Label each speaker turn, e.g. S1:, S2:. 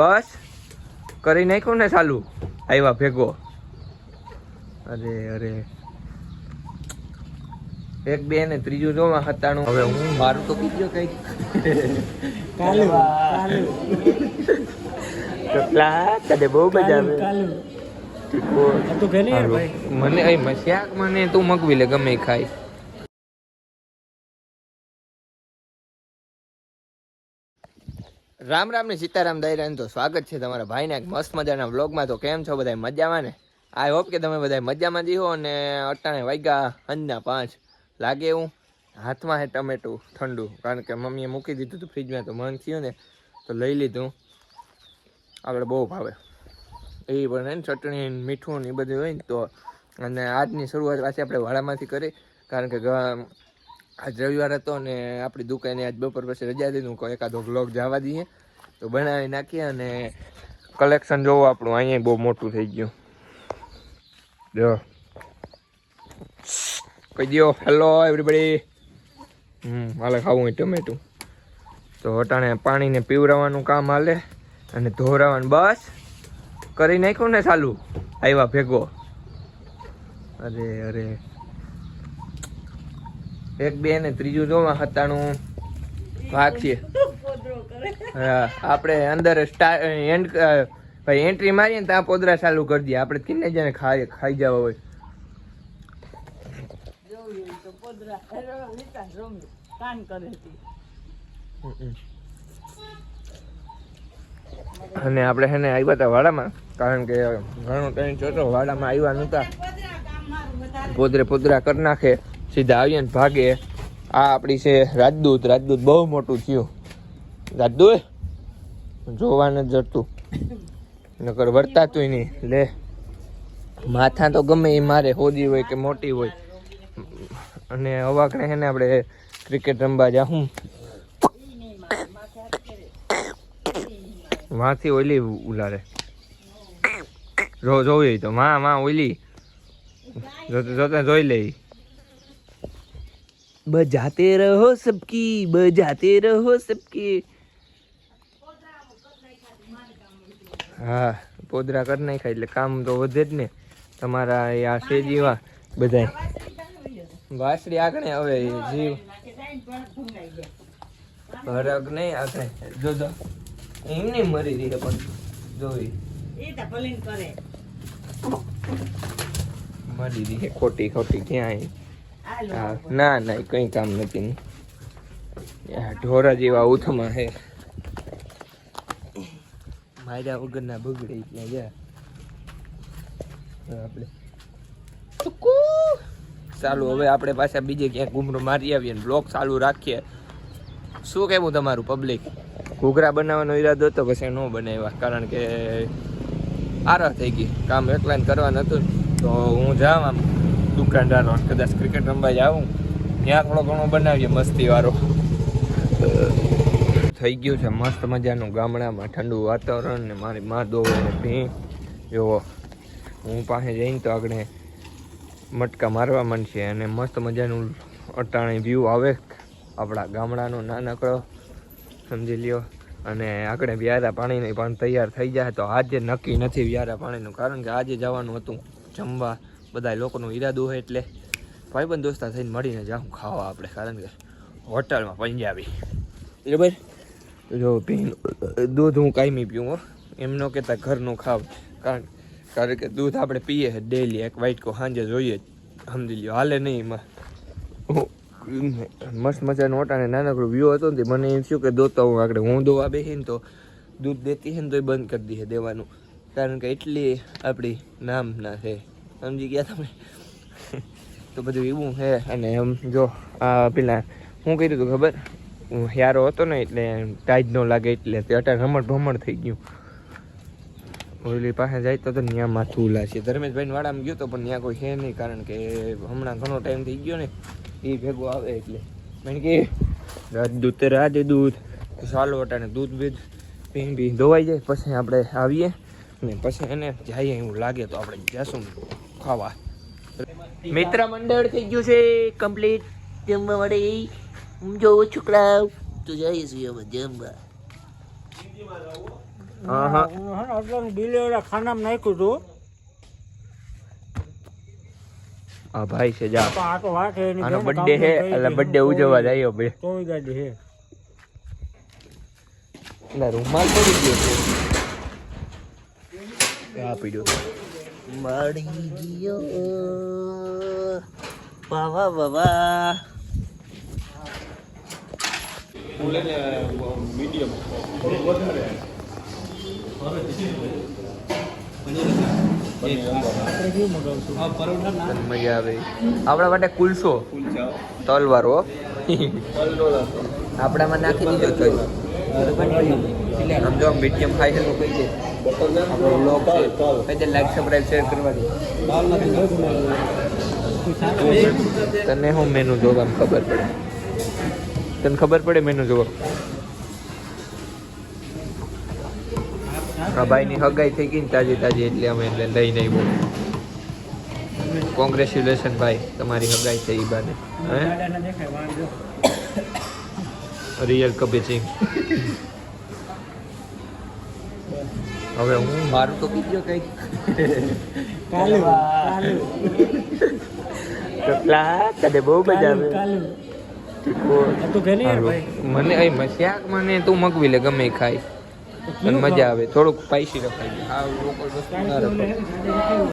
S1: બસ કરી નાખ્યું ને ચાલુ. આવ્યા ભેગો. અરે અરે. એક બે ને ત્રીજું જોવા હતાણું. હવે હું મારું તો કીધું કઈ
S2: કાલુ કાલુ.
S1: કેટલા તને બહુ મજા આવે. મને શાક મને તું મગવી લે ગમે ખાય. રામ રામ ને સીતારામ દાયરાન તો સ્વાગત છે તમારા ભાઈને મસ્ત મજાના વ્લોગમાં. તો કેમ છો બધા મજામાં ને? આઈ હોપ કે તમે બધા મજામાં જીવો અને અટાણે વાગ્યા અંજના પાંચ. લાગે એવું? હાથમાં હે ટમેટું ઠંડુ. કારણ કે મમ્મીએ મૂકી દીધું હતું ફ્રીજમાં તો મન થયું ને, તો લઈ લીધું. આપણે બહુ ભાવે. એ પણ હે ને ચટણી મીઠું ને એ બધું હોય ને તો. અને આજની શરૂઆત પાછી આપણે વાડામાંથી કરી. કારણ કે આજ રવિવાર હતો ને આપણી દુકાને આજ બપોર પછી રજા દીધું. કોઈ એકાદો બ્લોગ જવા દઈએ. તો બનાવી નાખીએ અને કલેક્શન જોવો આપણું. અહીંયા બહુ મોટું થઈ ગયું. જો. કહી દો હેલો એવરીબડી હમ, હાલે ખાવું હોય ટમેટું. તો અટાણે પાણીને પીવડાવવાનું કામ હાલે અને ધોરાવાનું. બસ. કરી નાખ્યું ને ચાલુ આવ્યા ભેગો. અરે અરે. એક બે ને ત્રીજું જોવા હતાણું ભાગ છે. આપણે અંદર એન્ડ ભાઈ એન્ટ્રી મારીએ ને ત્યાં પોદરા ચાલુ કરી દઈએ. આપણે કિન્ને જણે ખાઈ ખાઈ જવા હોય. અને આપણે હેને આવ્યા હતા વાડામાં કારણ કે ઘણો ટાઈમ જોતો વાડામાં આવ્યા નહોતા પોદરે પોદરા કરી નાખે. સીધા આવીએ ને ભાગે. આ આપણી છે રાજદૂત. રાજદૂત બહુ મોટું થયું. રાજદૂત, જોવાને નથી જડતું નકર વર્તાતું નહીં. લે, માથા તો ગમે એ મારે હોદી હોય કે મોટી હોય. અને અવાકણે છે ને આપણે ક્રિકેટ રમવા જાઉં માથી ઓલી ઉલારે. જો, જોવી તો. માં માં ઓલી. જોતે જોઈ લઈ. બજાતે રહો સબકી બજાતે રહો સબકી. હા પોદરા કરી નાખાય એટલે કામ તો વધે જ ને. તમારા આ છે જીવા બધા વાસડી આગળ હવે જીવ. હરક નહીં આગળ જો જો. એમની મરી રહી પણ જોઈ. મરી રહી ખોટી ખોટી ક્યાં હા, ના ના ઈ કઈ કામ નથી. ઢોરા જેવા ઉથમાં હે. માર્યા વગરના બગડે ત્યાં જા. આપણે ચાલુ હવે આપણે પાછા બીજે ક્યાંક ઘૂમરો મારી આવીએ ને બ્લોક ચાલુ રાખીએ. શું કહેવું તમારું પબ્લિક ઘૂઘરા બનાવવાનો ઈરાદો હતો પછી ન બનાવ્યા કારણ કે આરા થઈ ગઈ. કામ એકલાને કરવાનું હતું તો હું જાઉં આમ. દુકાનદારો કદાચ ક્રિકેટ રમવા જાઉં, ત્યાં થોડો ઘણો બનાવીએ મસ્તી વાળો. થઈ ગયું છે મસ્ત મજાનું ગામડામાં ઠંડુ વાતાવરણ ને મારી માં દોવાને ભી. જોવો હું પાસે જઈને તો આગળ મટકા મારવા માંડશે અને મસ્ત મજાનું અટાણે વ્યૂ આવે આપણા ગામડાનો નાનકડો, સમજી લ્યો. અને આગળ વ્યારા પાણીની પણ તૈયાર થઈ જાય તો આજે નક્કી નથી વ્યારા પાણીનું કારણ કે આજે જવાનું હતું જમવા. બધા લોકોનો ઈરાદો હોય એટલે ભાઈબંધ દોસ્તા થઈને મળીને જાઉં ખાવા આપણે, કારણ કે હોટલમાં પંજાબી. બરાબર? જો દૂધ હું કાયમી પીવું હો. એમ ન કહેતા ઘરનું ખાવ, કારણ કારણ કે દૂધ આપણે પીએ ડેલી એક વાઇટકો સાંજે જોઈએ. સમજી લ્યો, હાલે નહીં એમાં. હું, મસ્ત મજાનો ઓટાને નાનકડો વ્યૂ હતો ને મને એમ થયું કે દોતા હું આગળ હું દોવા બેસીને તો દૂધ દેતી છે ને તો બંધ કરી દઈએ દેવાનું. કારણ કે એટલી આપણી નામ ના છે સમજી ગયા તમે? તો બધું એવું છે. અને એમ જો, આ પેલા શું કર્યું હતું ખબર? હું હ્યારો હતો ને એટલે ટાઈટ ન લાગે એટલે તે અટાર રમણ ભમણ થઈ ગયું. ઓલી પાસે જાય તો ત્યાં માથું ઉલાશે ધર્મેશભાઈ વાડામાં ગયો તો પણ ત્યાં કોઈ છે નહીં, કારણ કે હમણાં ઘણો ટાઈમ થઈ ગયો ને, એ ભેગો આવે એટલે. મેં કે રાજ દૂધ ચાલો અટાણે દૂધ બીધ પીન પી ધોવાઈ જાય. પછી આપણે આવીએ ને પછી એને જઈએ એવું લાગે તો આપણે જશું ખાવા. મિત્ર મંડળ થઈ ગયું છે કમ્પ્લીટ જમવા માટે હું જોઉં છોકરા તો જઈએ છીએ હવે જમવા. હા હા
S2: હું હે ને અટલાનું બિલ ઓલા ખાનામાં નાખ્યું હતું
S1: આ ભાઈ છે જા.
S2: છે
S1: આનો બર્થડે હે એટલે બર્થડે ઉજવવા જાય બે
S2: કોઈ ગાડી છે.
S1: એટલે રૂમાલ પડી ગયો છે. આ પીડ્યો.
S3: મળી ગયો.
S2: મગાવશું
S1: તને મજા આવે. આપણા માટે કુલસો તલવારો આપણામાં નાખી દીધો આમ જો મીડિયમ ખાઈ છે લોકો કઈ આપણો બ્લોગ છે. કઈ દે લાઈક સબસ્ક્રાઇબ શેર કરવા દે તને હું મેનુ જોવા ખબર પડે? તને ખબર પડે મેનુ જોવા? આ ભાઈની હગાઈ થઈ ગઈ ને તાજી તાજી એટલે અમે એટલે લઈને આવ્યો કોંગ્રેચ્યુલેશન ભાઈ તમારી હગાઈ થઈ બાને. હે? રિયલ કબીર સિંહ. હવે હું મારું તો બીજો કઈ
S2: કાલુ કાલુ.
S1: કપલા તને બહુ મજા આવે.
S2: કાલુ. આ ઘરે ભાઈ.
S1: મને અહીં શાક મને તું મગવી લે ગમે ખાય.
S2: તો
S1: મજા આવે. થોડુંક સ્પાઈસી રખાય. વસ્તુ ના રખાય.